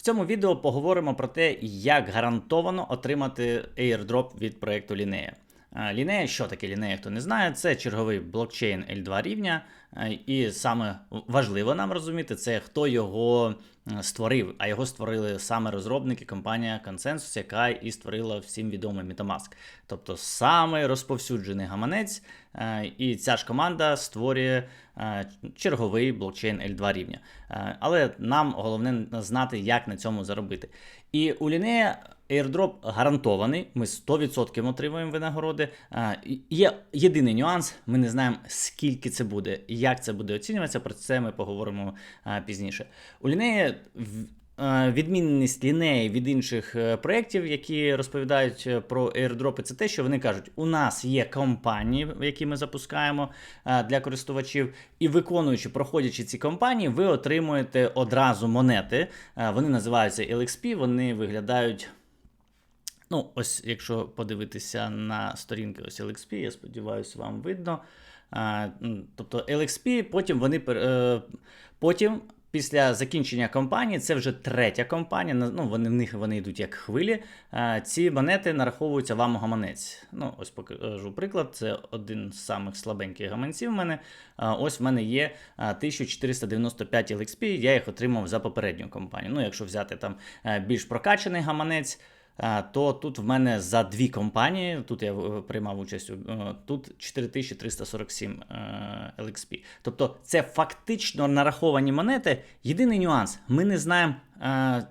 В цьому відео поговоримо про те, як гарантовано отримати airdrop від проєкту Лінея. Лінея, що таке лінея, хто не знає, це черговий блокчейн L2 рівня. е, І саме важливо нам розуміти, це хто його е, створив. А його створили саме розробники, компанія Consensus, яка і створила всім відомий Metamask. Тобто саме розповсюджений гаманець. е, І ця ж команда створює е, черговий блокчейн L2 рівня. Е, Але нам головне знати, як на цьому заробити. І у Linea airdrop гарантований. Ми 100% отримуємо винагороди. Є єдиний нюанс: ми не знаємо, скільки це буде, як це буде оцінюватися. Про це ми поговоримо пізніше. У е, Відмінність лінеї від інших е, проєктів, які розповідають е, про airdropи, це те, що вони кажуть: у нас є компанії, які ми запускаємо для користувачів, і виконуючи, проходячи ці компанії, ви отримуєте одразу монети. Вони називаються LXP, вони виглядають. Ну, ось, якщо подивитися на сторінки ось LXP, я сподіваюся, вам видно. А, тобто LXP, потім вони е, потім. Після закінчення кампанії, це вже третя кампанія. на- Ну, вони в них вони йдуть як хвилі. Ці монети нараховуються вам у гаманець. Ну, ось покажу приклад. Це один з самих слабеньких гаманців в мене. Ось в мене є 1495 LXP, я їх отримав за попередню кампанію. Ну, якщо взяти там е, більш прокачаний гаманець. То тут в мене за дві компанії, тут я е, приймав участь, е, тут 4347 е, LXP. Тобто це фактично нараховані монети. Єдиний нюанс: ми не знаємо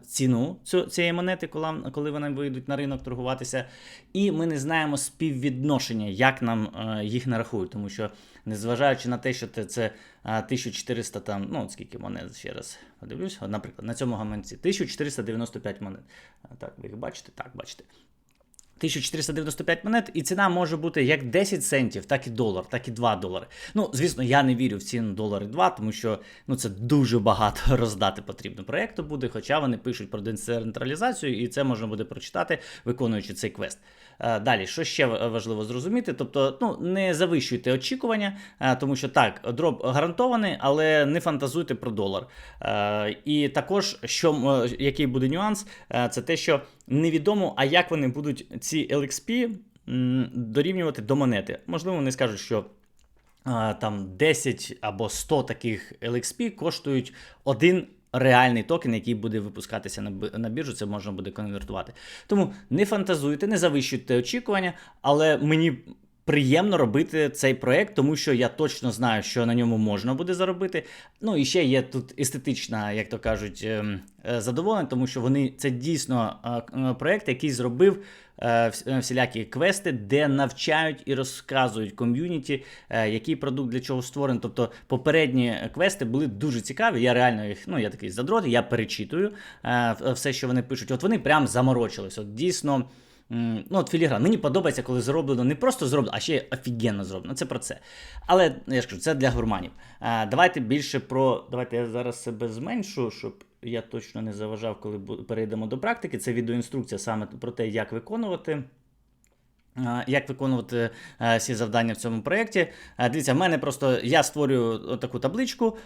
ціну цієї монети, коли, вони вийдуть на ринок торгуватися, і ми не знаємо співвідношення, як нам е, їх нарахують. Тому що, незважаючи на те, що це, це е, 1400 там, ну скільки монет ще раз подивлюсь, наприклад, на цьому гаманці 1495 монет. Так, ви їх бачите? Так, бачите. 1495 монет, і ціна може бути як 10 центів, так і долар, так і 2 долари. Ну, звісно, я не вірю в ціну долари 2, тому що ну, це дуже багато роздати потрібно проєкту буде, хоча вони пишуть про децентралізацію, і це можна буде прочитати, виконуючи цей квест. Е, Далі, що ще важливо зрозуміти? Тобто, ну, не завищуйте очікування, е, тому що так, дроп гарантований, але не фантазуйте про долар. Е, І також, що, який буде нюанс, це те, що невідомо, а як вони будуть ці LXP дорівнювати до монети. Можливо, вони скажуть, що там 10 або 100 таких LXP коштують один реальний токен, який буде випускатися на біржу, це можна буде конвертувати. Тому не фантазуйте, не завищуйте очікування, але мені. Приємно робити цей проект, тому що я точно знаю, що на ньому можна буде заробити. Ну і ще є тут естетична, як то кажуть, ем, е, задоволення, тому що вони це дійсно е, е, проект, який зробив вс- всілякі квести, де навчають і розказують ком'юніті, який продукт для чого створений. Тобто попередні квести були дуже цікаві. Я реально їх, ну я такий задрот, я перечитую все, що вони пишуть. От вони прям заморочились. От дійсно. Ну, от філігран. Мені подобається, коли зроблено не просто зроблено, а ще й офігенно зроблено. Це про це. Але я ж кажу, це для гурманів. Е, Давайте більше про. Давайте я зараз себе зменшу, щоб я точно не заважав, коли перейдемо до практики. Це відеоінструкція саме про те, як виконувати. Як виконувати е, всі завдання в цьому проєкті? Дивіться, в мене просто я створюю таку табличку.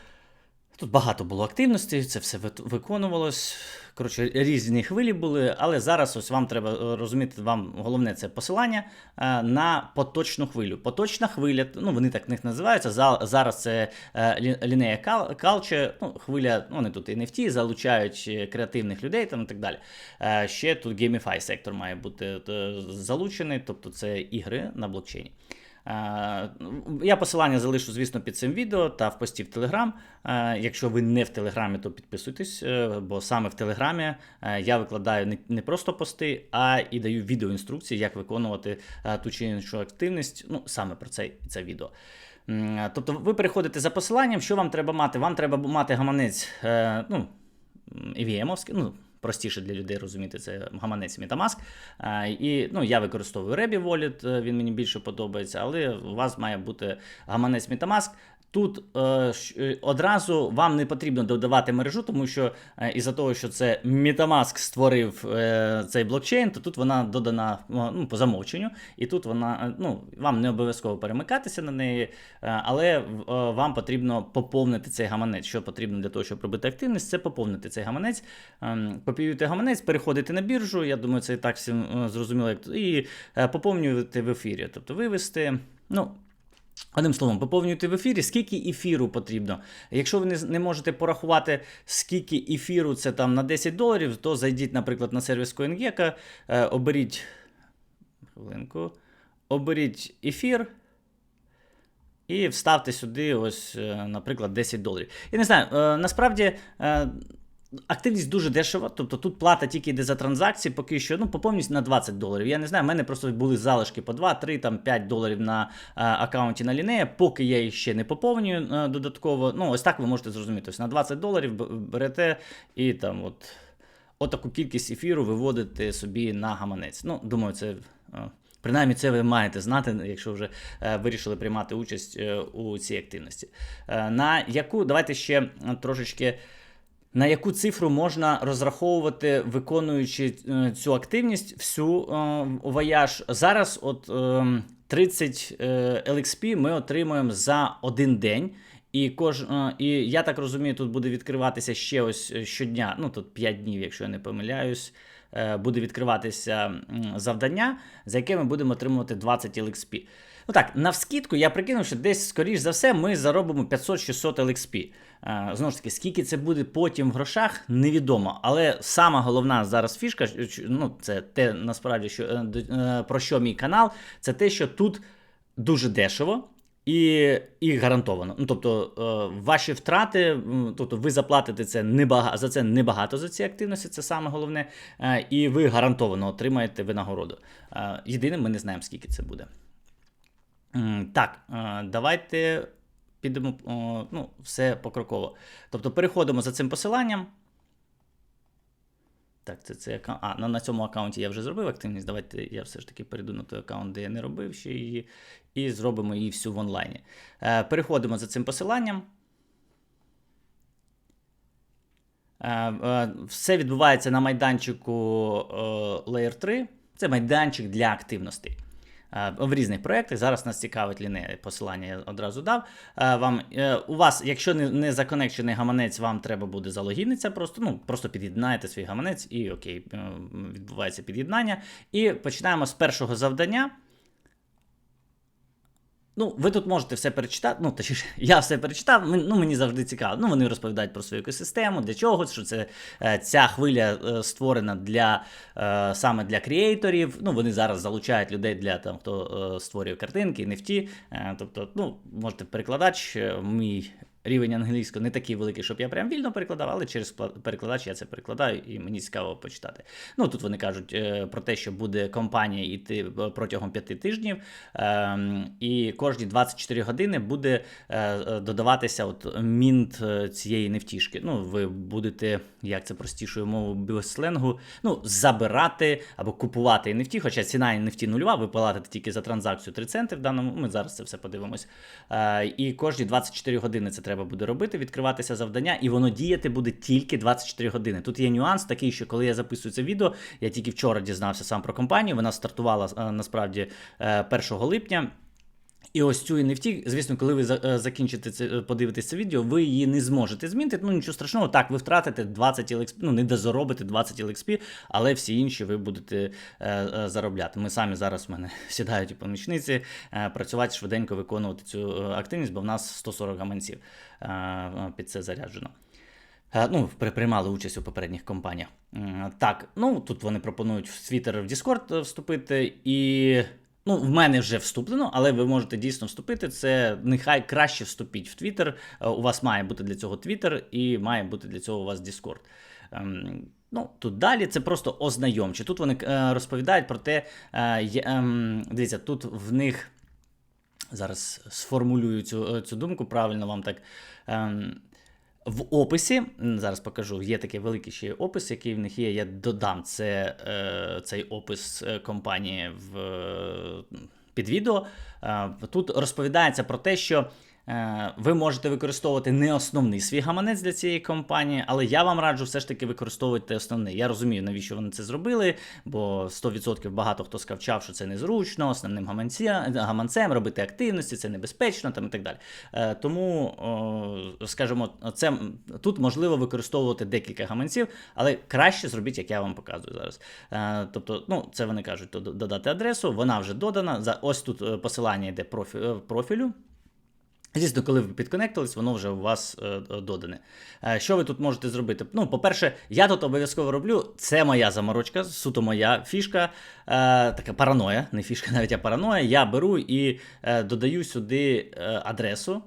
Тут багато було активності, це все виконувалось. Коротше, різні хвилі були, але зараз ось вам треба е, розуміти, вам головне це посилання е, на поточну хвилю. Поточна хвиля, ну вони так них називаються. Зараз це е, лінея кал- калче, ну, хвиля, вони тут і NFT, залучають креативних людей там і так далі. Ще тут Gamify сектор має бути залучений, тобто це ігри на блокчейні. Е, Я посилання залишу, звісно, під цим відео та в пості в Телеграм. Е, Якщо ви не в Телеграмі, то підписуйтесь, е, бо саме в Телеграмі я викладаю не- просто пости, а і даю відеоінструкції, як виконувати ту чи іншу активність. Ну, саме про це це відео. Тобто ви переходите за посиланням, що вам треба мати? Вам треба мати гаманець, ну, EVM-овський, ну, простіше для людей розуміти, це гаманець Metamask. І ну, я використовую Rebі Wallet, е, він мені більше подобається, але у вас має бути гаманець Metamask. Тут е, е, одразу вам не потрібно додавати мережу, тому що е, із-за того, що це Metamask створив е, цей блокчейн, то тут вона додана е, ну, по замовченню, і тут вона е, ну, вам не обов'язково перемикатися на неї, е, але е, вам потрібно поповнити цей гаманець. Що потрібно для того, щоб робити активність, це поповнити цей гаманець. Ем, Копіюєте гаманець, переходите на біржу. Я думаю, це і так всім е, зрозуміло, як і е, поповнюєте в ефірі. Тобто вивести. Ну, Одним словом, поповнюйте в ефірі, скільки ефіру потрібно. Якщо ви не, можете порахувати, скільки ефіру це там на 10 доларів, то зайдіть, наприклад, на сервіс CoinGecko, е, оберіть хвилинку, оберіть ефір. І вставте сюди, ось, е, наприклад, 10 доларів. Я не знаю, е, насправді активність дуже дешева, тобто тут плата тільки йде за транзакції, поки що ну, поповнюсь на 20 доларів. Я не знаю, в мене просто були залишки по 2, 3, там 5 доларів на е, аккаунті на лінея, поки я їх ще не поповнюю е, додатково. Ну, ось так ви можете зрозуміти. Ось на 20 доларів берете і там от, отаку кількість ефіру виводите собі на гаманець. Ну, думаю, це. е, Принаймні, це ви маєте знати, якщо вже е, вирішили приймати участь е, у цій активності. Е, на яку давайте ще трошечки. На яку цифру можна розраховувати, виконуючи е, цю активність, всю е, вояж? Зараз, от е, 30 е, LXP ми отримуємо за один день. І кож, і я так розумію, тут буде відкриватися ще ось щодня, ну тут 5 днів, якщо я не помиляюсь, буде відкриватися завдання, за яке ми будемо отримувати 20 LXP. Ну так, навскідку я прикинув, що десь, скоріш за все, ми заробимо 500-600 LXP. Е, Знову ж таки, скільки це буде потім в грошах, невідомо. Але сама головна зараз фішка, ну це те насправді, що е, е, про що мій канал, це те, що тут дуже дешево. І, і гарантовано. Ну, тобто, ваші втрати, тобто ви заплатите це небага, за це небагато за ці активності, це саме головне. І ви гарантовано отримаєте винагороду. Єдине, ми не знаємо, скільки це буде. Так, е, давайте підемо ну, все покроково. Тобто переходимо за цим посиланням. Так, це цей аккаунт. А, ну, на цьому аккаунті я вже зробив активність. Давайте я все ж таки перейду на той аккаунт, де я не робив ще її, і зробимо її всю в онлайні. Е, переходимо за цим посиланням. Е, е, Все відбувається на майданчику е, Layer 3. Це майданчик для активностей. Е, В різних проєктах. Зараз нас цікавить ліне посилання, я одразу дав. Е, Вам, е, у вас, якщо не, не законекчений гаманець, вам треба буде залогінитися, просто, ну, просто під'єднаєте свій гаманець і окей, відбувається під'єднання. І починаємо з першого завдання. Ну, ви тут можете все перечитати. Ну, точніше, я все перечитав. Ну, мені завжди цікаво. Ну, вони розповідають про свою екосистему, для чого, що це е, ця хвиля е, створена для е, саме для креаторів. Ну, вони зараз залучають людей для там, хто створює картинки. Е, тобто, ну, можете перекладач, мій. Рівень англійського не такий великий, щоб я прям вільно перекладав, але через перекладач я це перекладаю і мені цікаво почитати. Ну тут вони кажуть е, про те, що буде компанія йти е, протягом п'яти тижнів, ем, і кожні 24 години буде е, додаватися от мінт цієї нефтішки. Ну, ви будете, як це простішою мовою без сленгу, ну, забирати або купувати NFT, хоча ціна NFT нульова, ви платите тільки за транзакцію 3 центи в даному. Ми зараз це все подивимось. І кожні 24 години це треба буде робити, відкриватися завдання, і воно діяти буде тільки 24 години. Тут є нюанс такий, що коли я записую це відео, я тільки вчора дізнався сам про компанію. Вона стартувала е, насправді е, 1 липня. І ось цю NFT, звісно, коли ви е, закінчите це, е, подивитесь це відео, ви її не зможете змінити. Ну нічого страшного, так, ви втратите 20 LXP, ну не дозаробите 20 LXP, але всі інші ви будете е, е, заробляти. Ми самі зараз в мене сідають у помічниці, е, працювати швиденько виконувати цю е, активність, бо в нас 140 гаманців е, під це заряджено. Ну, при- приймали участь у попередніх компаніях. Так, ну тут вони пропонують в Twitter, в Discord вступити, і ну, в мене вже вступлено, але ви можете дійсно вступити. Це нехай краще вступіть в. Е, У вас має бути для цього Twitter і має бути для цього у вас Discord. Ем, Ну, тут далі це просто ознайомче. Тут вони е, розповідають про те, е, ем, дивіться, тут в них зараз сформулюю цю, е, цю думку правильно вам так. В описі, зараз покажу, є такий великий ще опис, який в них є. Я додам це, е, цей опис е, компанії в, під відео. Е, тут розповідається про те, що Ви можете використовувати не основний свій гаманець для цієї компанії, але я вам раджу все ж таки використовувати основний. Я розумію, навіщо вони це зробили, бо 100% багато хто скавчав, що це незручно, основним гаманцем робити активності, це небезпечно там і так далі. Е, Тому, скажімо, це тут можливо використовувати декілька гаманців, але краще зробіть, як я вам показую зараз. Е, Тобто, ну, це вони кажуть, додати адресу, вона вже додана. Ось тут е, посилання йде е, профілю. Звісно, коли ви підконектились, воно вже у вас е, е, додане. Е, що ви тут можете зробити? Ну, по-перше, я тут обов'язково роблю. Це моя заморочка, суто моя фішка, така параноя, не фішка, навіть а параноя. Я беру і додаю сюди адресу.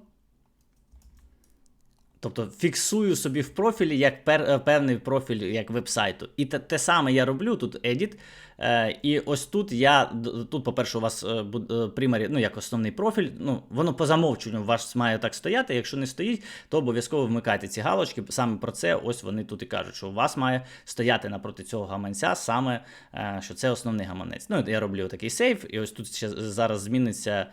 Тобто фіксую собі в профілі як пер, е, певний профіль як вебсайту. І те, те саме я роблю тут edit. Е, і ось тут я тут, по-перше, у вас е, е, примарі, ну як основний профіль. Ну воно по замовченню у вас має так стояти. Якщо не стоїть, то обов'язково вмикайте ці галочки. Саме про це ось вони тут і кажуть, що у вас має стояти напроти цього гаманця, саме е, що це основний гаманець. Ну я роблю такий сейф, і ось тут ще зараз зміниться.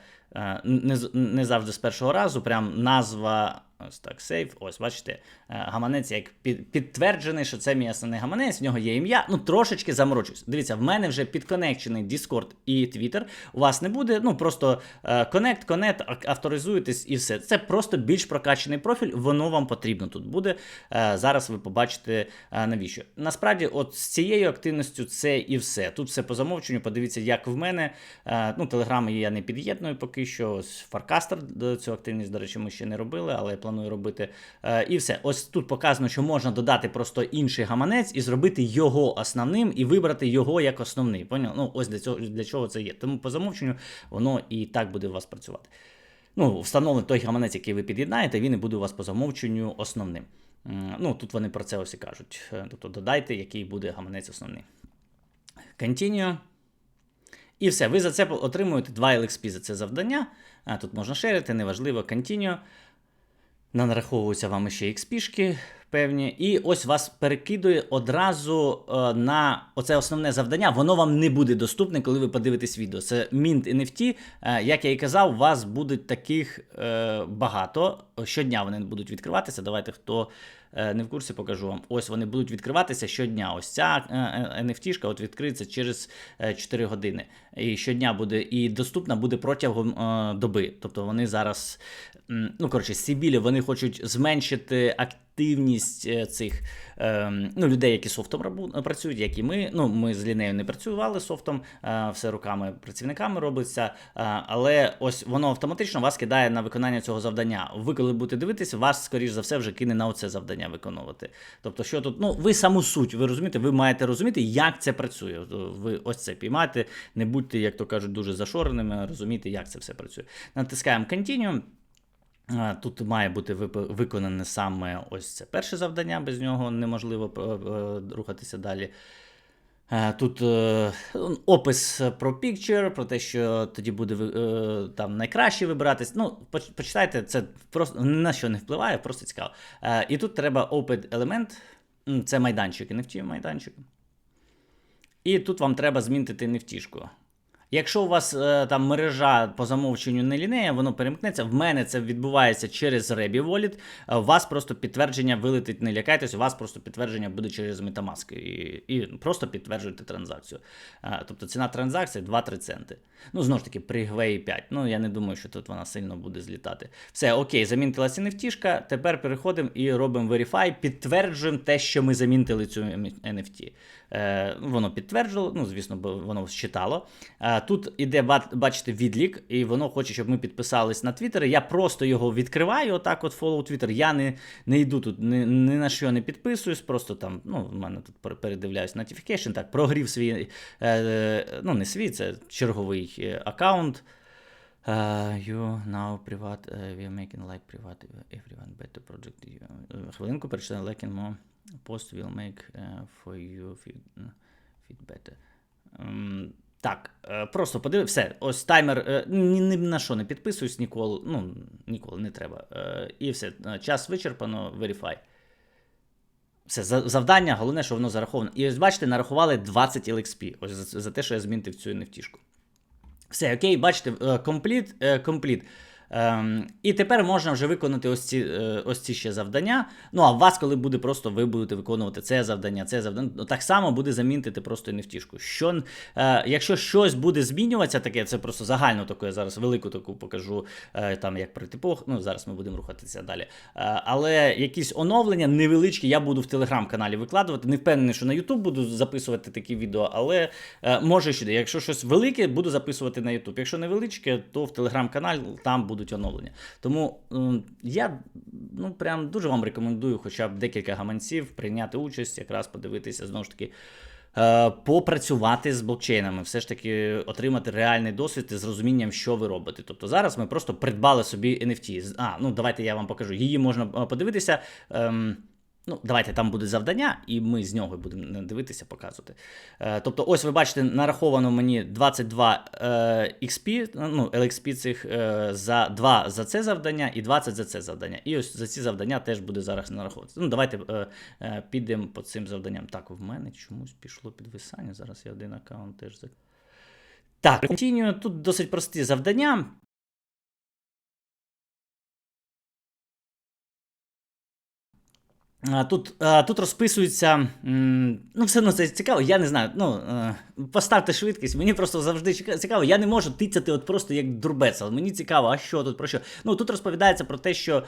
Не, не завжди з першого разу, прям назва. Ось так, сейф. Ось, бачите, е, гаманець як підтверджений, що це мій основний гаманець, в нього є ім'я. Ну, трошечки заморочусь. Дивіться, в мене вже підконекчений Discord і Twitter. У вас не буде. Ну, просто е, Connect, Connect, авторизуєтесь і все. Це просто більш прокачаний профіль, воно вам потрібно тут буде. Е, Зараз ви побачите навіщо. Насправді, от з цією активністю це і все. Тут все по замовченню. Подивіться, як в мене. Ну, телеграми я не під'єдную поки що. Ось до цю активність, до речі, ми ще не робили, але я планую робити. Е, І все. Ось тут показано, що можна додати просто інший гаманець і зробити його основним, і вибрати його як основний. Поняв? Ну, ось для цього для чого це є. Тому по замовченню воно і так буде у вас працювати. Ну, встановлений той гаманець, який ви під'єднаєте, він і буде у вас по замовченню основним. Ну, тут вони про це ось і кажуть. Е, Тобто додайте, який буде гаманець основний. Continue. І все, ви за це отримуєте 2 LXP за це завдання. А, тут можна шерити, неважливо, Continue. Нараховуються вам ще XP-шки певні. І ось вас перекидує одразу е, на оце основне завдання. Воно вам не буде доступне, коли ви подивитесь відео. Це Mint NFT. Е, як я і казав, у вас будуть таких е, багато. Щодня вони будуть відкриватися. Давайте хто не в курсі, покажу вам. Ось вони будуть відкриватися щодня. Ось ця е, е, NFT-шка от відкриється через е, 4 години. І щодня буде і доступна буде протягом е, доби. Тобто вони зараз, ну коротше, Сібілі вони хочуть зменшити активність е, цих е, ну, людей, які софтом рабу- працюють, як і ми. Ну, ми з лінею не працювали софтом, е, все руками працівниками робиться. е, але ось воно автоматично вас кидає на виконання цього завдання. Ви, коли будете дивитися, вас, скоріш за все, вже кине на оце завдання виконувати. Тобто, що тут, ну, ви саму суть, ви розумієте, ви маєте розуміти, як це працює. Ви ось це піймаєте, не будьте, як то кажуть, дуже зашореними, розумієте, як це все працює. Натискаємо Continue. Тут має бути виконане саме ось це перше завдання, без нього неможливо е, е, рухатися далі. Е, Тут опис про picture, про те, що тоді буде там найкраще вибиратись. Ну, почитайте, це просто на що не впливає, просто цікаво. І тут треба element, М, це майданчик, NFT майданчик. І тут вам треба змінити нефтішку. Якщо у вас е, там мережа по замовченню не лінея, воно перемкнеться. В мене це відбувається через Wallet. Е, У вас просто підтвердження вилетить, не лякайтесь, у вас просто підтвердження буде через Metamask. І, і просто підтверджуєте транзакцію. Е, тобто ціна транзакції 2-3 центи. Ну, знову ж таки, при Gwei 5. Ну, я не думаю, що тут вона сильно буде злітати. Все, окей, замінтилася нефтішка. Тепер переходимо і робимо Verify, підтверджуємо те, що ми замінтили цю NFT. Воно підтверджило, ну, звісно, воно считало. Е, тут іде, бачите, відлік, і воно хоче, щоб ми підписались на Twitter. Я просто його відкриваю, отак от follow Twitter. Я не, не йду тут, ні, ні на що не підписуюсь, просто там, ну, в мене тут передивляюсь notification, так, прогрів свій, е, ну, не свій, це черговий е, аккаунт. Uh, you now private, uh, we are making like private everyone better project. You. Хвилинку перечитаю, liking more post will make uh, for you feed, uh, feed better. Ем, так, е, просто подиви, все, ось таймер, е, ні, ні на що не підписуюсь ніколи, ну, ніколи не треба. Е, і все, час вичерпано, verify. Все, завдання, головне, що воно зараховано. І ось бачите, нарахували 20 LXP, ось за, за те, що я змінив цю нефтішку. Все, окей, бачите, компліт, компліт. Ем, і тепер можна вже виконати ось ці, е, ось ці ще завдання. Ну а вас, коли буде просто ви будете виконувати це завдання, це завдання, ну, так само буде замінити просто NFT. Що, е, якщо щось буде змінюватися, таке, це просто загально таке, зараз велику таку покажу, е, там як пройти пох. Ну, зараз ми будемо рухатися далі. Е, але якісь оновлення невеличкі, я буду в телеграм-каналі викладувати. Не впевнений, що на YouTube буду записувати такі відео, але е, може сюди. Якщо щось велике, буду записувати на YouTube. Якщо невеличке, то в телеграм-каналі там будуть оновлення. Тому е, я ну прям дуже вам рекомендую, хоча б декілька гаманців прийняти участь, якраз подивитися знову ж таки. е, Попрацювати з блокчейнами, все ж таки отримати реальний досвід з розумінням, що ви робите. Тобто зараз ми просто придбали собі NFT. А, ну давайте я вам покажу. Її можна е, подивитися. Ем, Ну, давайте там буде завдання, і ми з нього будемо дивитися, показувати. Е, тобто, ось ви бачите, нараховано мені 22 е, XP, ну, LXP цих е, за 2 за це завдання і 20 за це завдання. І ось за ці завдання теж буде зараз нараховуватися. Ну, давайте е, е, підемо по цим завданням. Так, в мене чомусь пішло підвисання. Зараз я один аккаунт теж за. Так, continue. Тут досить прості завдання. Тут, тут розписується. Ну, все одно це цікаво. Я не знаю. Ну, е, поставте швидкість. Мені просто завжди цікаво. Я не можу тицяти от просто як дурбець. Але мені цікаво, а що тут про що? Ну тут розповідається про те, що е,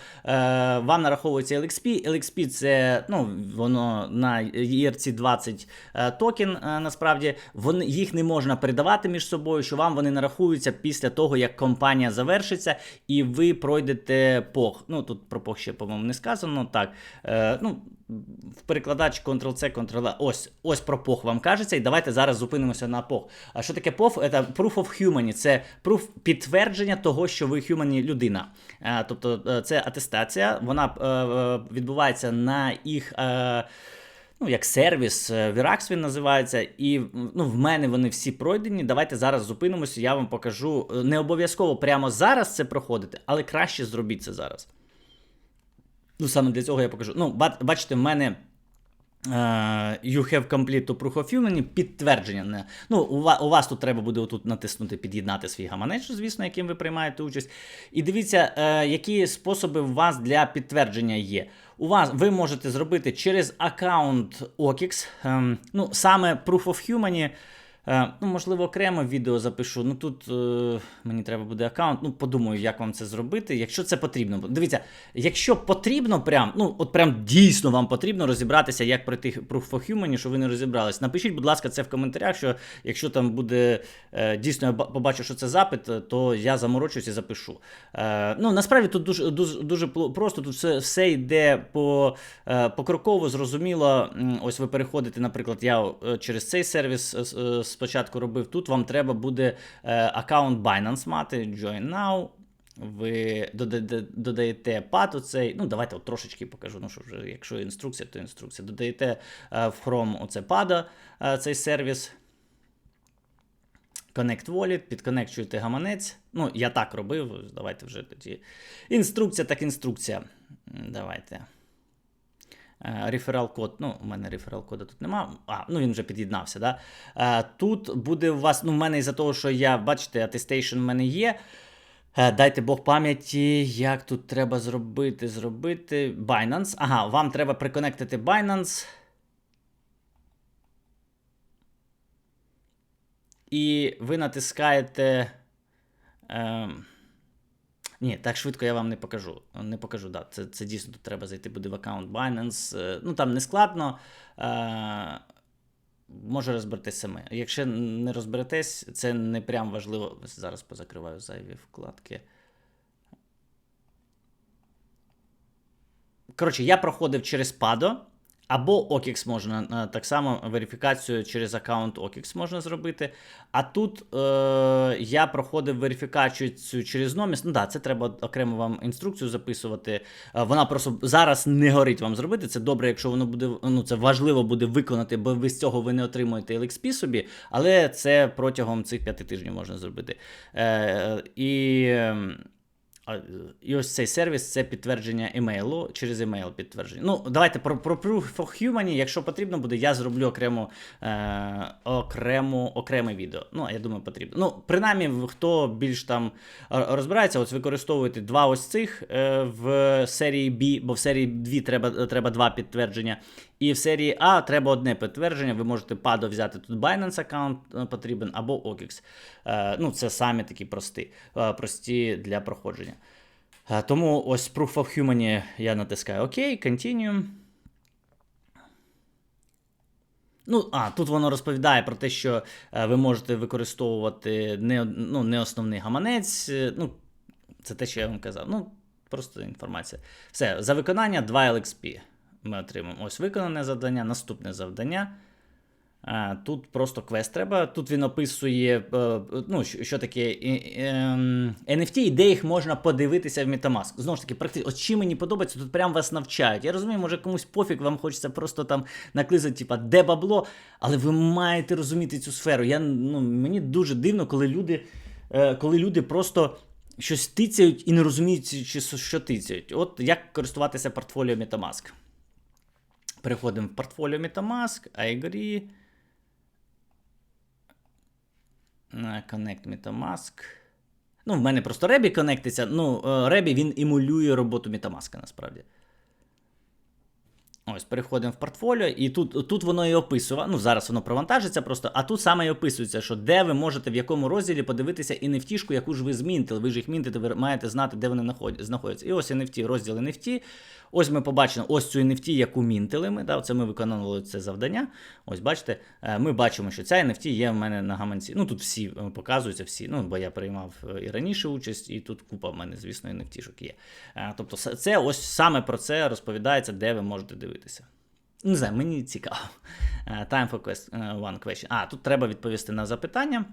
вам нараховується LXP. LXP це ну, воно на ERC20 е, токен. Е, насправді вони їх не можна передавати між собою, що вам вони нарахуються після того, як компанія завершиться, і ви пройдете пох. Ну тут про пох ще, по-моєму, не сказано. Так. Е, ну, в перекладач Ctrl-C, Ctrl-V. Ось, ось про POH вам кажеться, і давайте зараз зупинимося на POH. А що таке POH? Це Proof of Human, це proof підтвердження того, що ви human людина. Е, Тобто е, це атестація, вона е, відбувається на їх. Ну, як сервіс, Virax він називається, і ну, в мене вони всі пройдені. Давайте зараз зупинимося, я вам покажу. Не обов'язково прямо зараз це проходити, але краще зробіть це зараз. Ну, саме для цього я покажу. Ну, бачите, в мене. е, You have complete to proof of human, підтвердження. Не. Ну, у, вас, тут треба буде отут натиснути, під'єднати свій гаманець, звісно, яким ви приймаєте участь. І дивіться, е, які способи у вас для підтвердження є. У вас ви можете зробити через аккаунт OKX. Ем, ну, саме Proof of Human. Е, ну, можливо, окремо відео запишу. Ну тут е, мені треба буде аккаунт. Ну, подумаю, як вам це зробити. Якщо це потрібно. Дивіться, якщо потрібно, прям, ну от прям дійсно вам потрібно розібратися, як пройти Proof of Human, що ви не розібрались. Напишіть, будь ласка, це в коментарях. Що якщо там буде е, дійсно я побачу, що це запит, е, то я заморочусь і запишу. Е, ну насправді тут дуже дуже, дуже просто. Тут все, все йде по е, покроково, зрозуміло. Ось ви переходите, наприклад, я е, через цей сервіс е, спочатку робив. Тут вам треба буде е, аккаунт Binance мати, Join Now. Ви додаєте, пад оцей. Ну, давайте от трошечки покажу. Ну, що вже, якщо інструкція, то інструкція. Додаєте е, в Chrome оце пада, е, цей сервіс. Connect Wallet, підконекчуєте гаманець. Ну, я так робив. Давайте вже тоді. Інструкція так інструкція. Давайте. Реферал код, ну, у мене реферал кода тут нема. А, ну він вже під'єднався. Да? Е, Тут буде у вас, ну, в мене із-за того, що я, бачите, атестейшн в мене є. Е, Дайте Бог пам'яті, як тут треба зробити. Зробити. Binance. Ага, вам треба приконектити Binance. І ви натискаєте. Ем... Ні, так швидко я вам не покажу. Не покажу, да. Це, це дійсно тут треба зайти буде в аккаунт Binance. Е, Ну там не складно. Е, може розберетесь самі. Якщо не розберетесь, це не прям важливо. Зараз позакриваю зайві вкладки. Коротше, я проходив через PADO. Або OKX можна е, так само верифікацію через аккаунт OKX можна зробити. А тут е, я проходив верифікацію через Номіс. Ну так, це треба окремо вам інструкцію записувати. Е, вона просто зараз не горить вам зробити. Це добре, якщо воно буде. Ну це важливо буде виконати, бо ви з цього ви не отримуєте LXP собі, але це протягом цих п'яти тижнів можна зробити. Е, ем, е, І ось цей сервіс це підтвердження емейлу через емейл підтвердження. Ну, давайте про, про Proof of Human, якщо потрібно буде, я зроблю окремо, е, окремо, окреме відео. Ну, я думаю, потрібно. Ну, принаймні, хто більш там розбирається, ось використовуйте два ось цих е, в серії B, бо в серії 2 треба, треба два підтвердження. І в серії А треба одне підтвердження. Ви можете падо взяти тут Binance аккаунт е, потрібен або OKX. Е, ну, це самі такі прості, е, прості для проходження. Тому ось Proof of Human я натискаю ОК, Continue. Ну, а, тут воно розповідає про те, що ви можете використовувати не, ну, не основний гаманець. Ну, це те, що я вам казав. Ну, просто інформація. Все, за виконання 2 LXP ми отримаємо. Ось виконане завдання, наступне завдання. Тут просто квест треба. Тут він описує, е, ну, що, таке е, ем, NFT і де їх можна подивитися в Metamask. Знову ж таки, практично, от чим мені подобається, тут прям вас навчають. Я розумію, може комусь пофіг, вам хочеться просто там наклизати, типа, де бабло, але ви маєте розуміти цю сферу. Я, ну, мені дуже дивно, коли люди, е, коли люди просто. Щось тицяють і не розуміють, що тицяють. От як користуватися портфоліо Metamask. Переходимо в портфоліо Metamask, I agree. Connect Metamask. Ну, в мене просто Rebі конектиться. Ну, Rebі він емулює роботу Metamask насправді. Ось, переходимо в портфоліо, і тут тут воно і описує. Ну, зараз воно провантажиться просто, а тут саме і описується, що де ви можете в якому розділі подивитися NFT, яку ж ви змінтили. Ви ж їх мінтите, ви маєте знати, де вони знаходяться. І ось NFT, розділ NFT. Ось ми побачили ось цю NFT, яку мінтили ми. Да, Це ми виконували це завдання. Ось бачите, е, ми бачимо, що ця NFT є в мене на гаманці. Ну тут всі е, показуються, всі. Ну, бо я приймав е, і раніше участь, і тут купа в мене, звісно, NFT-шок є. Тобто, це ось саме про це розповідається, де ви можете дивитися. Не знаю, мені цікаво. Time for quest, one question. А, тут треба відповісти на запитання.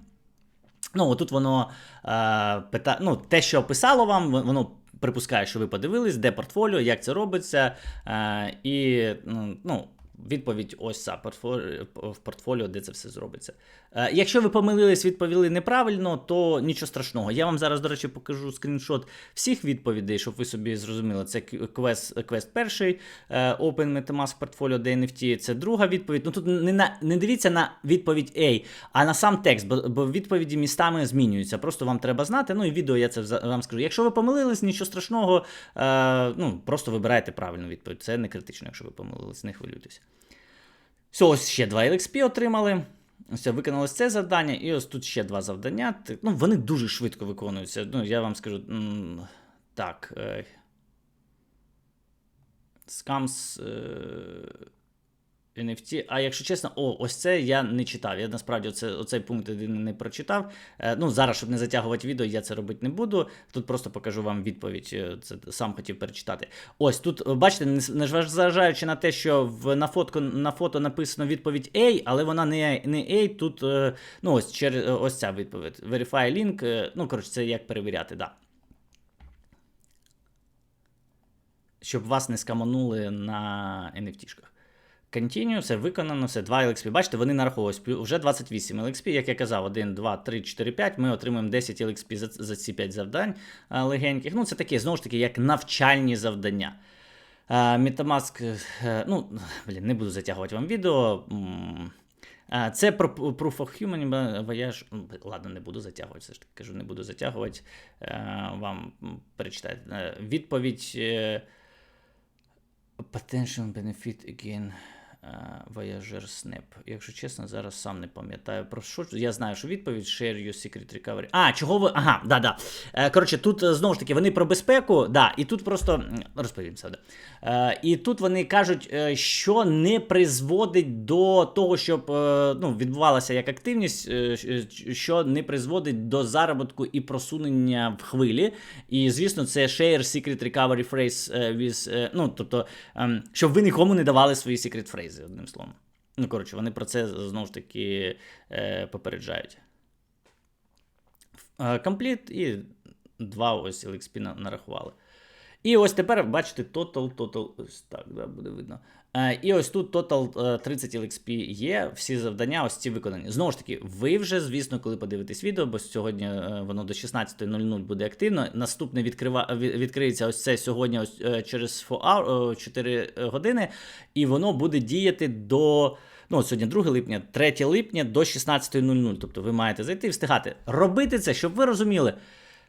Ну, отут воно е, пита... ну, те, що описало вам, воно припускає, що ви подивились, де портфоліо, як це робиться. Е, і ну, ну, відповідь ось ця портфоліо, в портфоліо, де це все зробиться. Е, якщо ви помилились, відповіли неправильно, то нічого страшного. Я вам зараз, до речі, покажу скріншот всіх відповідей, щоб ви собі зрозуміли. Це квест, квест перший, е, Open MetaMask Portfolio DNFT, це друга відповідь. Ну тут не, на, не дивіться на відповідь A, а на сам текст, бо, бо відповіді містами змінюються. Просто вам треба знати. Ну і відео я це вам скажу. Якщо ви помилились, нічого страшного, е, ну просто вибирайте правильну відповідь. Це не критично, якщо ви помилились, не хвилюйтесь. Все, ось ще два LXP отримали. Ось виконали це завдання, і ось тут ще два завдання. Ну, вони дуже швидко виконуються. Ну, я вам скажу. Так. Скамс. Scams е, NFT. А якщо чесно, о, ось це я не читав. Я насправді оце, оцей пункт один не прочитав. Е, ну, зараз, щоб не затягувати відео, я це робити не буду. Тут просто покажу вам відповідь. е, Це сам хотів перечитати. Ось тут, е, бачите, не зважаючи на те, що в, на, фотку, на фото написано відповідь A, але вона не, не A. Тут, е, ну, ось, через, ось ця відповідь. Verify link. е, Ну, коротше, це як перевіряти, да. Щоб вас не скаманули на NFT-шках. Continue, все виконано, все 2 LXP. Бачите, вони нараховують вже 28 LXP, як я казав, 1, 2, 3, 4, 5. Ми отримуємо 10 LXP за, за ці 5 завдань легеньких. Ну, це таке, знову ж таки, як навчальні завдання. Metamask, е, ну, блін, не буду затягувати вам відео. Це про Proof of Human Voyage. Ну, Ладно, не буду затягувати, все ж таки кажу, не буду затягувати. Е, Вам м, перечитати. Е, Відповідь. Potential benefit again. Е, Voyager Snap. Якщо чесно, зараз сам не пам'ятаю про що. Я знаю, що відповідь Share your secret recovery. А, чого ви. Ага, да, да. Е, Коротше, тут е, знову ж таки вони про безпеку, да, і тут просто розповім це. Да. І тут вони кажуть, що не призводить до того, щоб ну, відбувалася як активність, що не призводить до заробітку і просунення в хвилі. І, звісно, це Share Secret Recovery Phrase with, ну, тобто, ем, щоб ви нікому не давали свої secret фрейзи, одним словом. Ну, коротше, вони про це знову ж таки е, попереджають. Е, Компліт і два ось LXP на- нарахували. І ось тепер бачите, total, total, ось так, да, буде видно. Е, І ось тут total е, 30 LXP є, всі завдання ось ці виконані. Знову ж таки, ви вже, звісно, коли подивитесь відео, бо сьогодні е, воно до 16.00 буде активно. Наступне відкрива... відкриється ось це сьогодні ось, е, через 4 е, 4 години, і воно буде діяти до. Ну, сьогодні 2 липня, 3 липня до 16.00. Тобто ви маєте зайти і встигати. Робити це, щоб ви розуміли.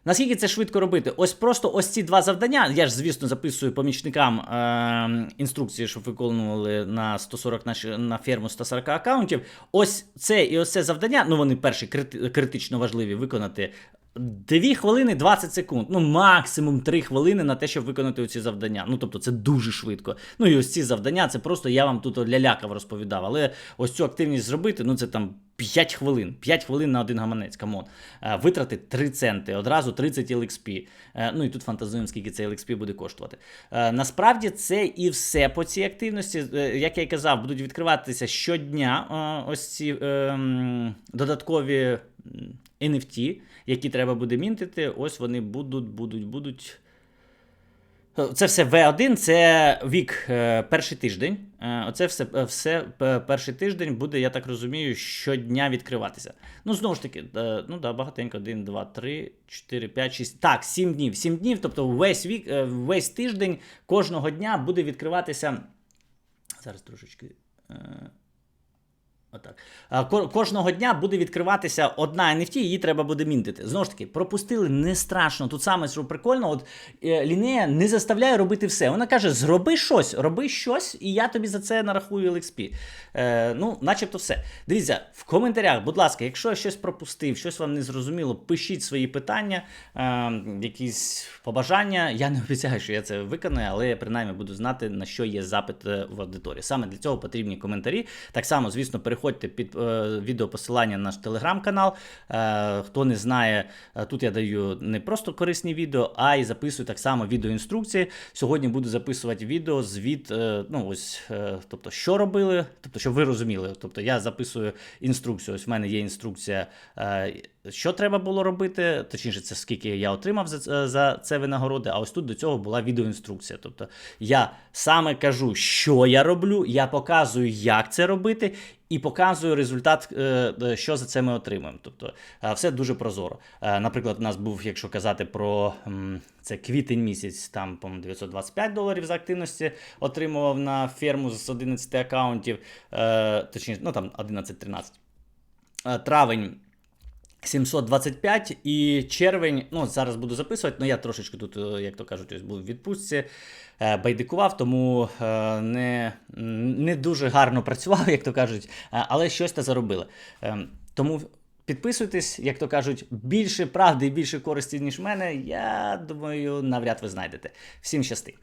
Наскільки це швидко робити? Ось просто ось ці два завдання. Я ж, звісно, записую помічникам е- інструкції, щоб виконували на 140 на, на ферму 140 аккаунтів. Ось це і ось це завдання. Ну вони перші крити- критично важливі виконати. 2 хвилини 20 секунд, ну максимум 3 хвилини на те, щоб виконати ці завдання. Ну тобто це дуже швидко. Ну і ось ці завдання, це просто я вам тут лялякав розповідав. Але ось цю активність зробити, ну це там 5 хвилин. 5 хвилин на один гаманець. Камон. Е, Витрати 3 центи, одразу 30 LXP. Е, Ну і тут фантазуємо, скільки цей LXP буде коштувати. Е, Насправді це і все по цій активності. Як я й казав, будуть відкриватися щодня ось ці додаткові NFT, які треба буде мінтити. Ось вони будуть, будуть, будуть. Це все V1, це вік е, перший тиждень. Е, Оце все, е, все перший тиждень буде, я так розумію, щодня відкриватися. Ну, знову ж таки, ну да, багатенько, 1, 2, 3, 4, 5, 6. Так, 7 днів. 7 днів, тобто весь вік, весь тиждень кожного дня буде відкриватися. Зараз трошечки. Е, Отак. А, Кожного дня буде відкриватися одна NFT, її треба буде мінтити. Знову ж таки, пропустили не страшно. Тут саме що прикольно, от е, Лінея не заставляє робити все. Вона каже: зроби щось, роби щось, і я тобі за це нарахую LXP. Е, ну, начебто все. Дивіться, в коментарях, будь ласка, якщо я щось пропустив, щось вам не зрозуміло, пишіть свої питання, е, якісь побажання. Я не обіцяю, що я це виконаю, але я принаймні буду знати, на що є запит е, в аудиторії. Саме для цього потрібні коментарі. Так само, звісно, переходьте під е, відео посилання на наш телеграм-канал. Е, хто не знає, е, тут я даю не просто корисні відео, а й записую так само відеоінструкції. Сьогодні буду записувати відео, звіт, е, ну ось, е, тобто, що робили, тобто, щоб ви розуміли. Тобто я записую інструкцію. Ось в мене є інструкція, е, що треба було робити, точніше, це скільки я отримав за, за це винагороди. А ось тут до цього була відеоінструкція. Тобто я саме кажу, що я роблю, я показую, як це робити. І показую результат, е, е, що за це ми отримуємо. Тобто е, все дуже прозоро. Наприклад, у нас був, якщо казати про це квітень місяць, там по 925 доларів за активності отримував на ферму з 11 аккаунтів, е, точніше, ну там 11-13. Е, Травень 725 і червень, ну зараз буду записувати, але я трошечки тут, е, як то кажуть, ось був в відпустці, е, байдикував, тому е, не, не дуже гарно працював, як то кажуть, але щось та заробили. Тому підписуйтесь, як то кажуть, більше правди і більше користі, ніж мене. Я думаю, навряд ви знайдете. Всім щасти!